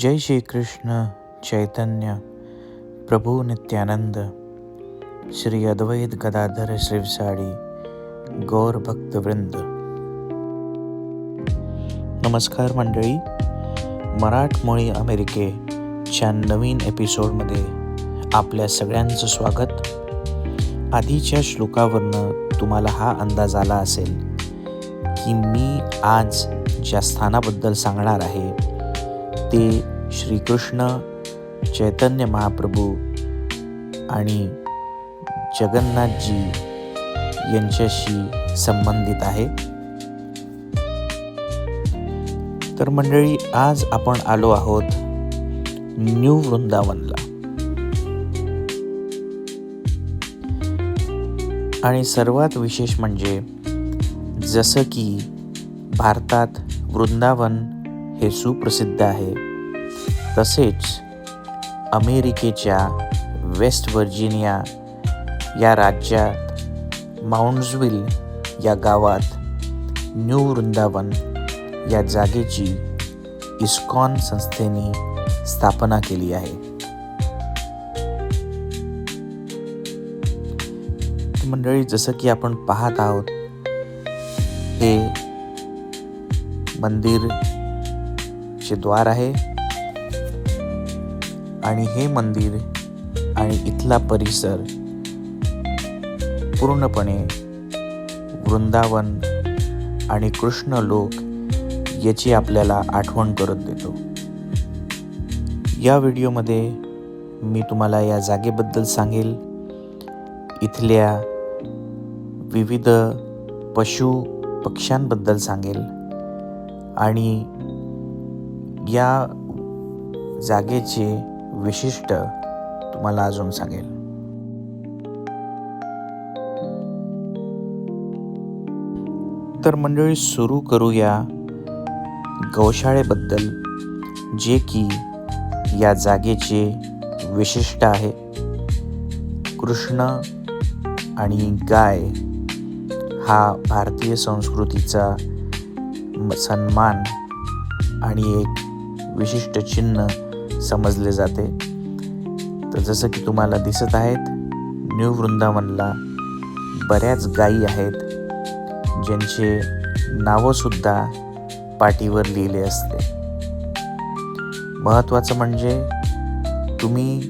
जय श्री कृष्ण चैतन्य प्रभू नित्यानंद श्री अद्वैत गदाधर श्रीवसाडी गौर भक्तवृंद। नमस्कार मंडळी मराठमोळी अमेरिकेच्या नवीन एपिसोडमध्ये आपल्या सगळ्यांचं स्वागत. आधीच्या श्लोकावरनं तुम्हाला हा अंदाज आला असेल की मी आज ज्या स्थानाबद्दल सांगणार आहे ते श्रीकृष्ण चैतन्य महाप्रभू आणि जगन्नाथजी यांच्याशी संबंधित आहे. तर मंडळी आज आपण आलो आहोत न्यू वृंदावनला. आणि सर्वात विशेष म्हणजे जसं की भारतात वृंदावन हे सुप्रसिद्ध आहे. तसेच अमेरिकेच्या वेस्ट व्हर्जिनिया या राज्यात माउंट्सविल या गावात न्यू वृंदावन या जागेची इस्कॉन संस्थेने स्थापना केली आहे. मंडळी जसं की आपण पाहत आहोत हे मंदिर चे द्वार आहे. आणि हे मंदिर आणि इथला परिसर पूर्णपणे वृंदावन आणि कृष्ण लोक याची आपल्याला आठवण करत देतो. या व्हिडिओमध्ये मी तुम्हाला या जागेबद्दल सांगेल. इथल्या विविध पशु पक्ष्यांबद्दल सांगेल. आणि या जागेचे विशिष्ट तुम्हाला अजून सांगेल. तर मंडळी सुरू करूया गौशाळेबद्दल जे की या जागेचे विशिष्ट आहे. कृष्ण आणि गाय हा भारतीय संस्कृतीचा सन्मान आणि एक विशिष्ट चिन्ह समजले जाते. तर जसं की तुम्हाला दिसत आहेत न्यू वृंदावनला बऱ्याच गायी आहेत ज्यांचे नावंसुद्धा पाठीवर लिहिले असते. महत्त्वाचं म्हणजे तुम्ही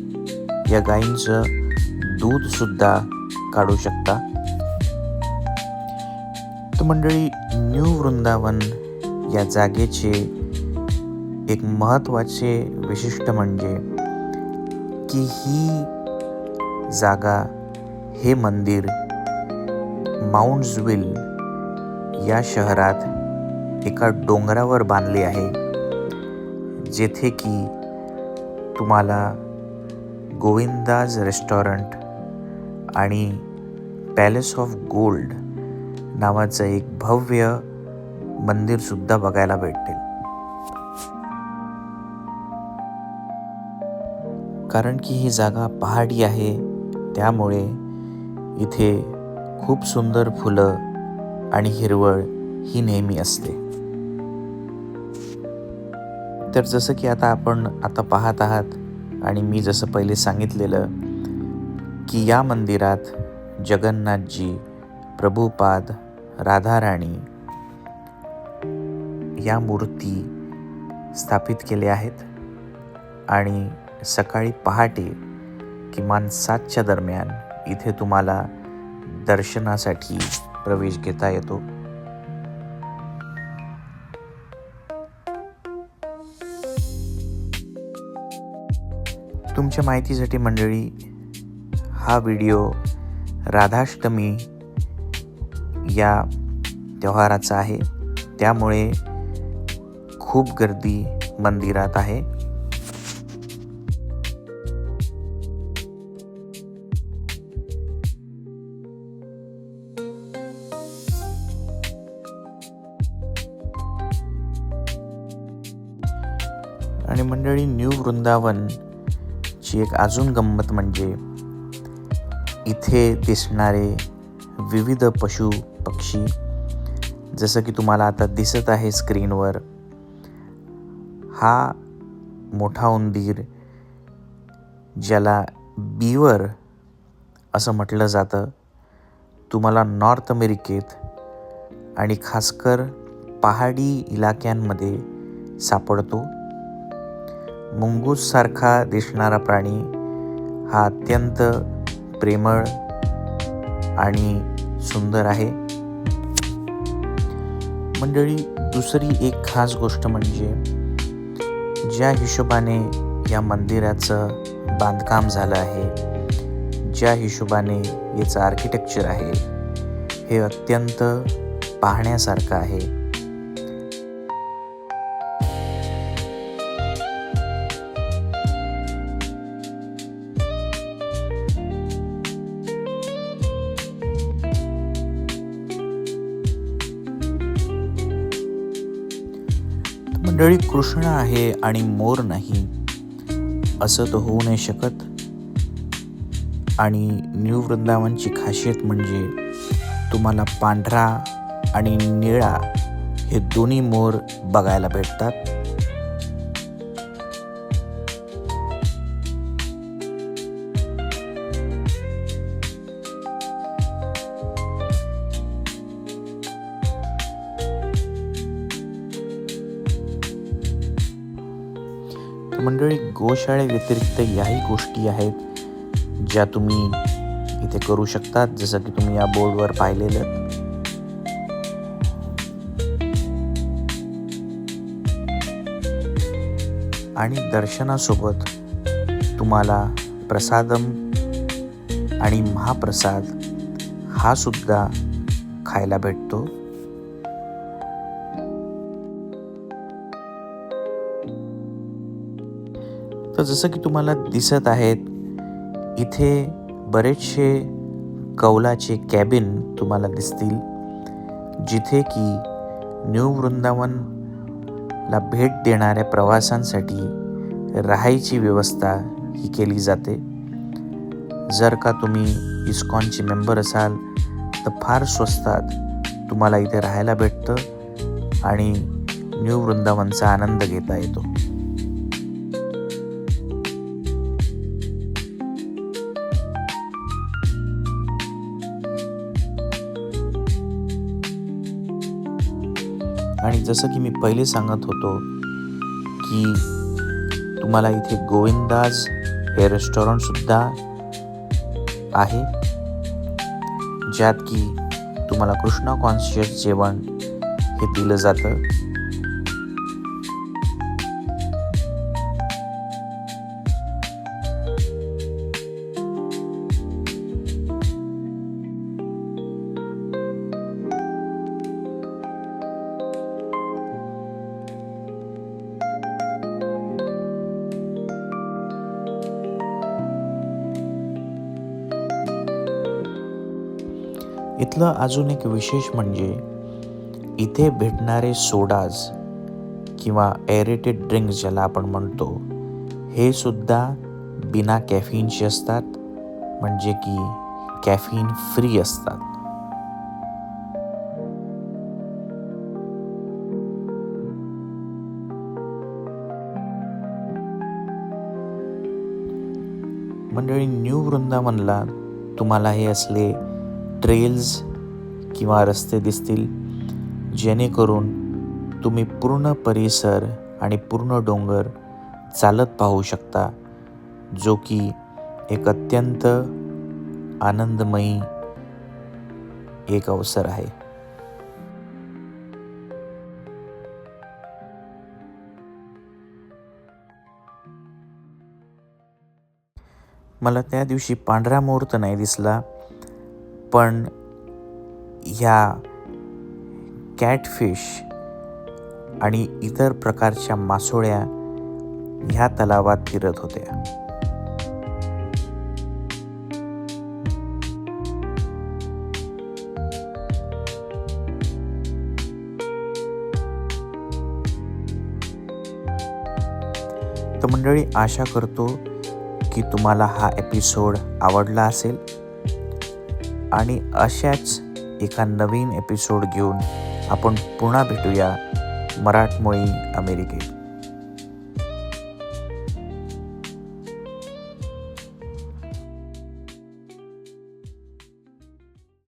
या गायींचं दूधसुद्धा काढू शकता. तर मंडळी न्यू वृंदावन या जागेचे एक महत्त्वाचे विशिष्ट म्हणजे की ही जागा हे मंदिर माउंट्सविल या शहरात एका डोंगरावर बांधले आहे जेथे की तुम्हाला गोविंदाज रेस्टॉरंट आणि पॅलेस ऑफ गोल्ड नावाचं एक भव्य मंदिरसुद्धा बघायला भेटेल कारण की ही जागा पहाडी आहे. त्यामुळे इथे खूप सुंदर फुलं आणि हिरवळ ही नेहमी असते. तर जसं की आता आपण आता पाहत आहात आणि मी जसं पहिले सांगितलेलं की या मंदिरात जगन्नाथजी प्रभुपाद राधाराणी या मूर्ती स्थापित केल्या आहेत. आणि सकाळी पहाटे किमान सातच्या दरम्यान इथे तुम्हाला दर्शनासाठी प्रवेश घेता येतो. तुमच्या माहितीसाठी मंडळी हा व्हिडिओ राधाष्टमी या त्योहाराचा आहे. त्यामुळे खूप गर्दी मंदिरात आहे. आणि मंडळी न्यू वृंदावनची एक अजून गंमत म्हणजे इथे दिसणारे विविध पशु पक्षी जसं की तुम्हाला आता दिसत आहे स्क्रीनवर हा मोठा उंदीर ज्याला बीवर असं म्हटलं जातं तुम्हाला नॉर्थ अमेरिकेत आणि खासकर पहाडी इलाक्यांमध्ये सापडतो. मुंगूससारखा दिसणारा प्राणी हा अत्यंत प्रेमळ आणि सुंदर आहे. मंडळी दुसरी एक खास गोष्ट म्हणजे ज्या हिशोबाने या मंदिराचं बांधकाम झालं आहे ज्या हिशोबाने याचं आर्किटेक्चर आहे हे अत्यंत पाहण्यासारखं आहे. मंडळी कृष्ण आहे आणि मोर नाही. असं तर होऊ नाही शकत. आणि न्यू वृंदावनची खासियत म्हणजे तुम्हाला पांढरा आणि निळा हे दोन्ही मोर बघायला भेटतात. मंडळी गोशाळेव्यतिरिक्त याही गोष्टी आहेत ज्या तुम्ही इथे करू शकतात जसं की तुम्ही या बोर्डवर पाहिलेलं. आणि दर्शनासोबत तुम्हाला प्रसादम आणि महाप्रसाद हा सुद्धा खायला भेटतो. तर जसं की तुम्हाला दिसत आहेत इथे बरेचसे कौलाचे कॅबिन तुम्हाला दिसतील जिथे की न्यू वृंदावनला भेट देणाऱ्या प्रवासांसाठी राहायची व्यवस्था ही केली जाते. जर का तुम्ही इस्कॉनचे मेंबर असाल तर फार स्वस्तात तुम्हाला इथे राहायला भेटतं आणि न्यू वृंदावनचा आनंद घेता येतो. आणि जसं की मी पहिले सांगत होतो की तुम्हाला इथे गोविंदाज हे रेस्टॉरंटसुद्धा आहे ज्यात की तुम्हाला कृष्णा कॉन्शियस जेवण हे दिलं जातं. इथलं अजून एक विशेष म्हणजे इथे भेटणारे सोडाज किंवा एरेटेड ड्रिंक्स ज्याला आपण म्हणतो हे सुद्धा बिना कॅफिनचे असतात म्हणजे की कॅफिन फ्री असतात. मंडळी न्यू वृंदावनला तुम्हाला हे असले ट्रेल्स किंवा रस्ते दिसतील जेणेकरून तुम्ही पूर्ण परिसर आणि पूर्ण डोंगर चालत पाहू शकता जो की एक अत्यंत आनंदमयी एक अवसर आहे. मला त्या दिवशी पांढरा मुहूर्त नाही दिसला पण ह्या कॅटफिश आणि इतर प्रकारच्या मासोळ्या ह्या तलावात फिरत होत्या. तर मंडळी आशा करतो की तुम्हाला हा एपिसोड आवडला असेल. आणि अशाच एका नवीन एपिसोड घेऊन आपण पुन्हा भेटूया मराठमोळी अमेरिकेत.